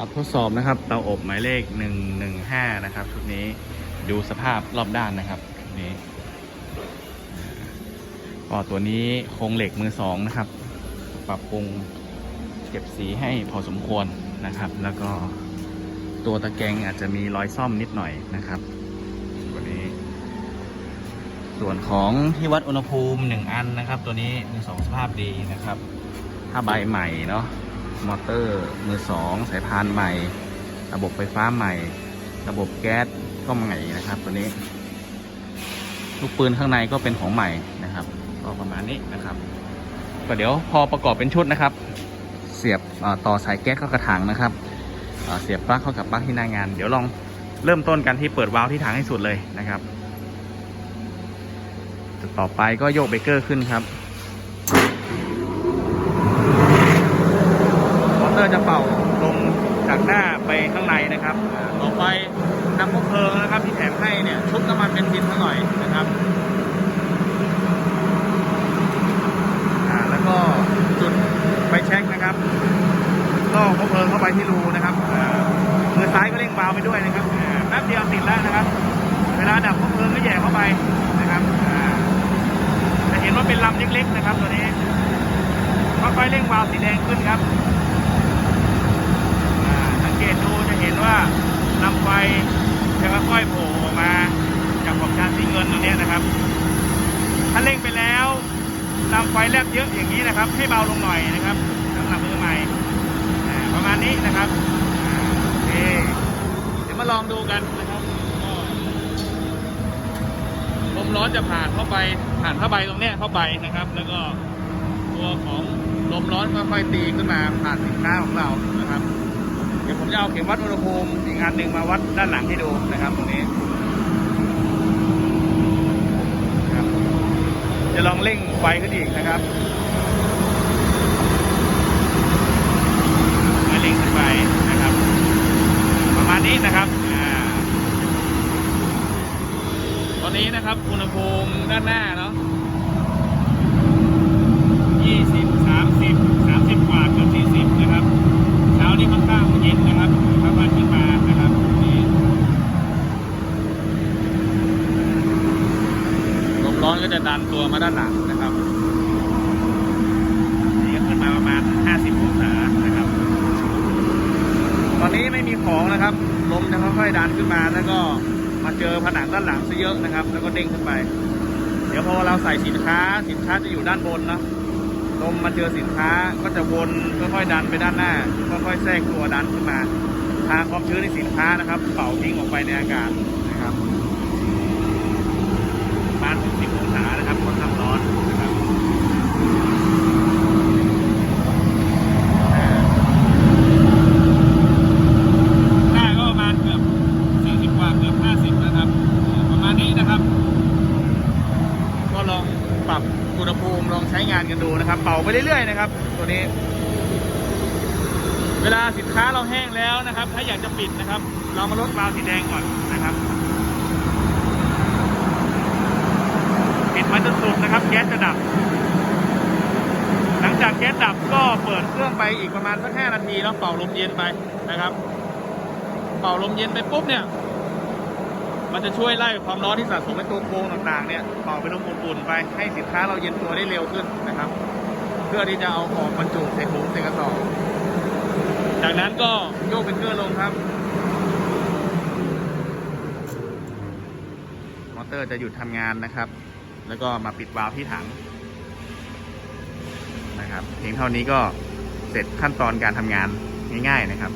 เอาทดสอบนะครับ เตาอบหมายเลข 115 นะครับชุดนี้ดูสภาพรอบด้านนะครับนี้ก็ตัวนี้โครงเหล็กมือสองนะครับ ปรับปรุงเก็บสีให้พอสมควรนะครับ แล้วก็ตัวตะแกรงอาจจะมีรอยซ่อมนิดหน่อยนะครับตัวนี้ ส่วนของที่วัดอุณหภูมิ 1 อันนะครับ ตัวนี้มือสองสภาพดีนะครับผ้าใบใหม่เนาะ มอเตอร์มือสองสายพานใหม่ ระบบไฟฟ้าใหม่ ระบบแก๊สก็ใหม่นะครับ ตัวนี้ ลูกปืนข้างในก็เป็นของใหม่นะครับ ก็ประมาณนี้นะครับ ก็เดี๋ยวพอประกอบเป็นชุดนะครับ เสียบต่อสายแก๊สเข้ากระถางนะครับเอ่อเสียบปลั๊กเข้ากับปลั๊กที่หน้างาน เดี๋ยวลองเริ่มต้นกันที่เปิดวาล์วที่ถังให้สุดเลยนะครับ ต่อไปก็โยกเบรกเกอร์ขึ้นครับ มอเตอร์ จะเป่าลมจากหน้าไปข้างในนะครับ ต่อไปน้ำพกเพลิงนะครับที่แถมให้เนี่ยชุบน้ำมันเป็นซินซะหน่อยนะครับแล้วก็จุดไฟแช็กนะครับก็พกเพลิงเข้าไปที่รูนะครับมือซ้ายก็เร่งวาไปด้วยนะครับแป๊บเดียวติดแล้วนะครับ เวลาดับพกเพลิงก็แย่เข้าไปนะครับอ่าจะเห็นว่าเป็นลำเล็กๆนะครับ ตัวนี้ค่อยๆเร่งวาล์วสีแดงขึ้นครับ เกตดูจะเห็นว่าลำไฟจะค่อยๆโผล่ออกมา จากขอบชานสีเงินตรงนี้นะครับ ถ้าเร่งไปแล้วลำไฟแลบเยอะอย่างนี้นะครับ ให้เบาลงหน่อยนะครับสำหรับมือใหม่ประมาณนี้นะครับโอเคเดี๋ยวมาลองดูกันนะครับลมร้อนจะผ่านเข้าไปผ่านผ้าใบตรงนี้เข้าไปนะครับ แล้วก็ตัวของลมร้อนค่อยๆตีขึ้นมาผ่านสินค้าของเรานะครับ จะเอาเข็มวัดอุณหภูมิอีกอันหนึ่งมาวัดด้านหลังให้ดูนะครับตรงนี้จะลองเร่งไฟขึ้นอีกนะครับให้เร่งขึ้นไปนะครับ ประมาณนี้นะครับอตอนนี้นะครับอุณหภูมิด้านหน้าเนาะยี่สิบสามสิบสามสิบกว่าเกือบสี่สิบนะครับ เช้านี้ค่อนข้างเย็นนะครับถ้าวันขึ้นมานะครับนี่ลมร้อนก็ จะดันตัวมาด้านหลังนะครับนี่ก็ขึ้นมาประมาณห้าสิบองศานะครับ ตอนนี้ไม่มีของนะครับลมจะค่อยๆดันขึ้นมาแล้วก็มาเจอผนังด้านหลังซะเยอะนะครับ แล้วก็เด้งขึ้นไป เดี๋ยวพอเราใส่สินค้าสินค้าจะอยู่ด้านบนนะลมมาเจอสินค้าก็จะวนค่อยๆดันไปด้านหน้าค่อยๆแทรกตัวดันขึ้นมา ทางความชื้นในสินค้านะครับ เป่าทิ้งออกไปในอากาศนะครับประมาณ10องศานะครับค่อนข้างร้อนนะครับอ่า หน้าก็ประมาณเกือบ40กว่าเกือบ50นะครับเอ่อประมาณนี้นะครับ ก็ลองป รับอุณหภูมิลองใช้งานกันดูนะครับ เป่าไปเรื่อยๆนะครับ ตัวนี้ เวลาสินค้าเราแห้งแล้วนะครับ ถ้าอยากจะปิดนะครับ เรามาลดวาล์วสีแดงก่อนนะครับ ปิดมันจนสุดนะครับ แก๊สจะดับ หลังจากแก๊สดับก็เปิดเครื่องไปอีกประมาณสักห้านาทีแล้วเป่าลมเย็นไปนะครับ เป่าลมเย็นไปปุ๊บเนี่ย มันจะช่วยไล่ความร้อนที่สะสมในตัวโครงต่างๆเนี่ยเป่าไปลมอุ่นๆไปให้สินค้าเราเย็นตัวได้เร็วขึ้นนะครับ เพื่อที่จะเอาออกบรรจุใส่ถุงใส่กระสอบจากนั้นก็โยกเป็นเครื่องลงครับ มอเตอร์จะหยุดทำงานนะครับ แล้วก็มาปิดวาล์วที่ถังนะครับเพียงเท่านี้ก็เสร็จขั้นตอนการทำงานง่าย ๆ นะครับ